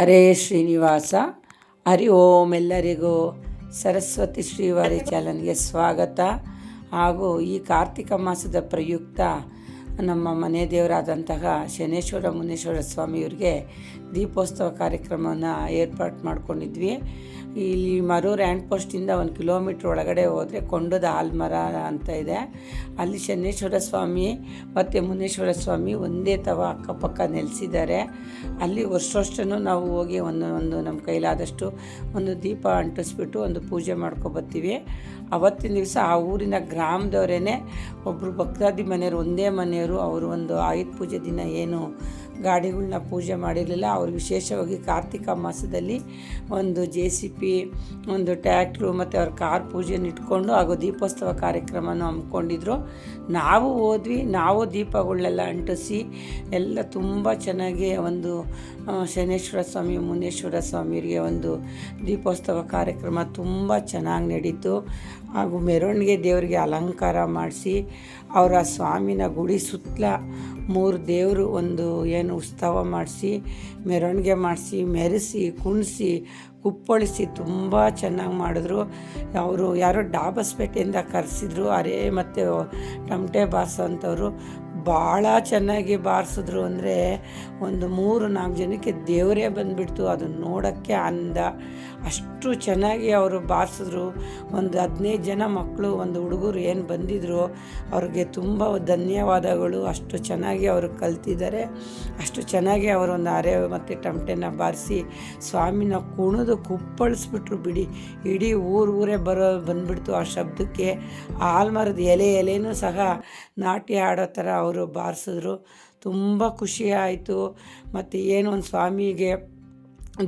ಹರೇ ಶ್ರೀನಿವಾಸ. ಹರಿ ಓಂ ಎಲ್ಲರಿಗೂ ಸರಸ್ವತಿ ಶ್ರೀವಾರಿ ಚಾಲನ್ಗೆ ಸ್ವಾಗತ. ಹಾಗೂ ಈ ಕಾರ್ತಿಕ ಮಾಸದ ಪ್ರಯುಕ್ತ ನಮ್ಮ ಮನೆ ದೇವರಾದಂತಹ ಶನೇಶ್ವರ ಮುನೇಶ್ವರ ಸ್ವಾಮಿಯವ್ರಿಗೆ ದೀಪೋತ್ಸವ ಕಾರ್ಯಕ್ರಮವನ್ನು ಏರ್ಪಾಟ್ ಮಾಡ್ಕೊಂಡಿದ್ವಿ. ಇಲ್ಲಿ ಮರೂರು ಆ್ಯಂಡ್ ಪೋಸ್ಟಿಂದ ಒಂದು ಕಿಲೋಮೀಟ್ರ್ ಒಳಗಡೆ ಹೋದರೆ ಕೊಂಡದ ಆಲ್ಮರ ಅಂತ ಇದೆ. ಅಲ್ಲಿ ಶನೇಶ್ವರ ಸ್ವಾಮಿ ಮತ್ತು ಮುನೇಶ್ವರ ಸ್ವಾಮಿ ಒಂದೇ ತವ ಅಕ್ಕಪಕ್ಕ ನೆಲೆಸಿದ್ದಾರೆ. ಅಲ್ಲಿ ವರ್ಷವಷ್ಟೂ ನಾವು ಹೋಗಿ ಒಂದು ಒಂದು ನಮ್ಮ ಕೈಲಾದಷ್ಟು ಒಂದು ದೀಪ ಅಂಟಿಸ್ಬಿಟ್ಟು ಒಂದು ಪೂಜೆ ಮಾಡ್ಕೊಬರ್ತೀವಿ ಅವತ್ತಿನ ದಿವಸ ಆ ಊರಿನ ಗ್ರಾಮದವರೇ ಒಬ್ಬರು ಭಕ್ತಾದಿ ಮನೆಯವರು, ಒಂದೇ ಮನೆಯವರು ಅವರು ಒಂದು ಆಯುಧ ಪೂಜೆ ದಿನ ಏನು ಗಾಡಿಗಳನ್ನ ಪೂಜೆ ಮಾಡಿರಲಿಲ್ಲ. ಅವರು ವಿಶೇಷವಾಗಿ ಕಾರ್ತಿಕ ಮಾಸದಲ್ಲಿ ಒಂದು ಜೆ ಸಿ ಪಿ ಒಂದು ಟ್ಯಾಕ್ಟ್ರು ಮತ್ತು ಅವ್ರ ಕಾರ್ ಪೂಜೆಯನ್ನು ಇಟ್ಕೊಂಡು ಹಾಗೂ ದೀಪೋತ್ಸವ ಕಾರ್ಯಕ್ರಮನ ಹಮ್ಮಿಕೊಂಡಿದ್ರು. ನಾವು ಹೋದ್ವಿ. ನಾವು ದೀಪಗಳನ್ನೆಲ್ಲ ಅಂಟಿಸಿ ಎಲ್ಲ ತುಂಬ ಚೆನ್ನಾಗಿ ಒಂದು ಶನೇಶ್ವರ ಸ್ವಾಮಿ, ಮುನೇಶ್ವರ ಸ್ವಾಮಿಯವರಿಗೆ ಒಂದು ದೀಪೋತ್ಸವ ಕಾರ್ಯಕ್ರಮ ತುಂಬ ಚೆನ್ನಾಗಿ ನಡೀತು. ಹಾಗೂ ಮೆರವಣಿಗೆ ದೇವರಿಗೆ ಅಲಂಕಾರ ಮಾಡಿಸಿ ಅವರ ಸ್ವಾಮಿನ ಗುಡಿ ಸುತ್ತಲ ಮೂರು ದೇವರು ಒಂದು ಏನು ಉತ್ಸವ ಮಾಡಿಸಿ, ಮೆರವಣಿಗೆ ಮಾಡಿಸಿ, ಮೆರೆಸಿ, ಕುಣಿಸಿ, ಕುಪ್ಪಳಿಸಿ ತುಂಬ ಚೆನ್ನಾಗಿ ಮಾಡಿದ್ರು. ಅವರು ಯಾರೋ ಡಾಬಸ್ಪೇಟೆಯಿಂದ ಕರೆಸಿದ್ರು, ಅರೇ ಮತ್ತು ಟಮಟೆ ಬಾಸ ಅಂಥವ್ರು ಭಾಳ ಚೆನ್ನಾಗಿ ಬಾರಿಸಿದ್ರು ಅಂದರೆ ಒಂದು ಮೂರು ನಾಲ್ಕು ಜನಕ್ಕೆ ದೇವರೇ ಬಂದುಬಿಡ್ತು. ಅದನ್ನು ನೋಡೋಕ್ಕೆ ಅಂದ. ಅಷ್ಟು ಚೆನ್ನಾಗಿ ಅವರು ಬಾರಿಸಿದ್ರು. ಒಂದು ಹದಿನೈದು ಜನ ಮಕ್ಕಳು, ಒಂದು ಹುಡುಗರು ಏನು ಬಂದಿದ್ರು, ಅವ್ರಿಗೆ ತುಂಬ ಧನ್ಯವಾದಗಳು. ಅಷ್ಟು ಚೆನ್ನಾಗಿ ಅವರು ಕಲ್ತಿದ್ದಾರೆ. ಅಷ್ಟು ಚೆನ್ನಾಗಿ ಅವರು ಒಂದು ಅರೆ ಮತ್ತು ಟಮಟೆನ ಬಾರಿಸಿ ಸ್ವಾಮಿನ ಕುಣಿದು ಕುಪ್ಪಳಿಸ್ಬಿಟ್ರು ಬಿಡಿ. ಇಡೀ ಊರು ಊರೇ ಬರೋ ಬಂದುಬಿಡ್ತು ಆ ಶಬ್ದಕ್ಕೆ. ಆಲ್ಮರದ ಎಲೆ ಎಲೆನೂ ಸಹ ನಾಟ್ಯ ಆಡೋ ಥರ ಅವರು ಬಾರಿಸಿದ್ರು. ತುಂಬ ಖುಷಿ ಆಯಿತು. ಮತ್ತು ಏನೋ ಒಂದು ಸ್ವಾಮಿಗೆ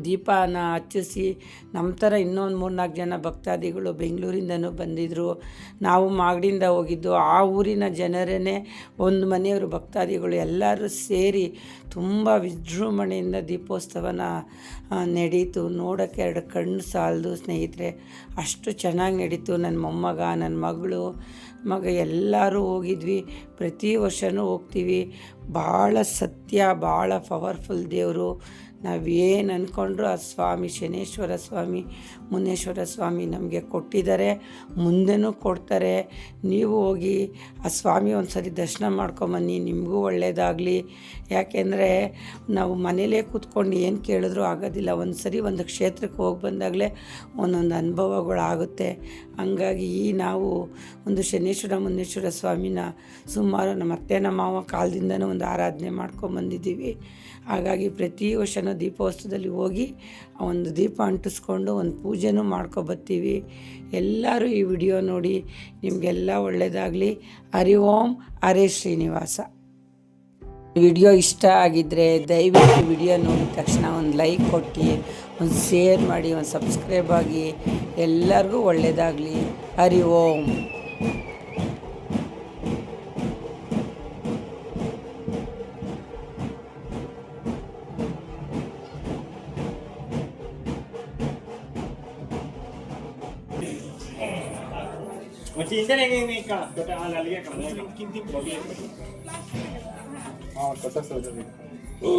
ದೀಪನ ಹಚ್ಚಿಸಿ ನಮ್ಮ ಥರ ಇನ್ನೊಂದು ಮೂರ್ನಾಲ್ಕು ಜನ ಭಕ್ತಾದಿಗಳು ಬೆಂಗಳೂರಿಂದನೂ ಬಂದಿದ್ದರು ನಾವು ಮಾಗಡಿಯಿಂದ ಹೋಗಿದ್ದು. ಆ ಊರಿನ ಜನರೇ ಒಂದು ಮನೆಯವರು ಭಕ್ತಾದಿಗಳು ಎಲ್ಲರೂ ಸೇರಿ ತುಂಬ ವಿಜೃಂಭಣೆಯಿಂದ ದೀಪೋತ್ಸವನ ನಡೀತು. ನೋಡೋಕ್ಕೆ ಎರಡು ಕಣ್ಣು ಸಾಲದು ಸ್ನೇಹಿತರೆ. ಅಷ್ಟು ಚೆನ್ನಾಗಿ ನಡೀತು. ನನ್ನ ಮೊಮ್ಮಗ, ನನ್ನ ಮಗಳು ಮಗ, ಎಲ್ಲರೂ ಹೋಗಿದ್ವಿ. ಪ್ರತಿ ವರ್ಷವೂ ಹೋಗ್ತೀವಿ. ಭಾಳ ಸತ್ಯ, ಭಾಳ ಪವರ್ಫುಲ್ ದೇವರು. ನಾವೇನು ಅಂದ್ಕೊಂಡ್ರು ಆ ಸ್ವಾಮಿ, ಶನೇಶ್ವರ ಸ್ವಾಮಿ, ಮುನೇಶ್ವರ ಸ್ವಾಮಿ ನಮಗೆ ಕೊಟ್ಟಿದ್ದಾರೆ. ಮುಂದೆನೂ ಕೊಡ್ತಾರೆ. ನೀವು ಹೋಗಿ ಆ ಸ್ವಾಮಿ ಒಂದು ಸರಿ ದರ್ಶನ ಮಾಡ್ಕೊಂಬನ್ನಿ. ನಿಮಗೂ ಒಳ್ಳೆಯದಾಗಲಿ ಯಾಕೆಂದರೆ ನಾವು ಮನೇಲೇ ಕೂತ್ಕೊಂಡು ಏನು ಕೇಳಿದ್ರು ಆಗೋದಿಲ್ಲ. ಒಂದು ಸರಿ ಒಂದು ಕ್ಷೇತ್ರಕ್ಕೆ ಹೋಗಿ ಬಂದಾಗಲೇ ಒಂದೊಂದು ಅನುಭವಗಳಾಗುತ್ತೆ. ಹಂಗಾಗಿ ಈ ನಾವು ಒಂದು ಶನೇಶ್ವರ ಮುನ್ನೇಶ್ವರ ಸ್ವಾಮಿನ ಸುಮಾರು ನಮ್ಮ ಅತ್ತೆ, ನಮ್ಮ ಮಾವ ಕಾಲದಿಂದನೂ ಒಂದು ಆರಾಧನೆ ಮಾಡ್ಕೊಂಬಂದಿದ್ದೀವಿ ಹಾಗಾಗಿ ಪ್ರತಿ ವರ್ಷವೂ ದೀಪೋತ್ಸವದಲ್ಲಿ ಹೋಗಿ ಒಂದು ದೀಪ ಅಂಟಿಸ್ಕೊಂಡು ಒಂದು ಪೂಜೆನೂ ಮಾಡ್ಕೊಬರ್ತೀವಿ ಎಲ್ಲರೂ ಈ ವಿಡಿಯೋ ನೋಡಿ, ನಿಮಗೆಲ್ಲ ಒಳ್ಳೆಯದಾಗಲಿ ಹರಿ ಓಂ, ಹರೇ ಶ್ರೀನಿವಾಸ. ವಿಡಿಯೋ ಇಷ್ಟ ಆಗಿದ್ದರೆ ದಯವಿಟ್ಟು ವಿಡಿಯೋ ನೋಡಿದ ತಕ್ಷಣ ಒಂದು ಲೈಕ್ ಕೊಟ್ಟು ಒಂದು ಶೇರ್ ಮಾಡಿ ಒಂದು ಸಬ್ಸ್ಕ್ರೈಬ್ ಆಗಿ ಎಲ್ಲರಿಗೂ ಒಳ್ಳೆಯದಾಗಲಿ ಹರಿ ಓಂ. ಹಾಂ ಕಟ್ಟ ಈಗ ಹ್ಞೂ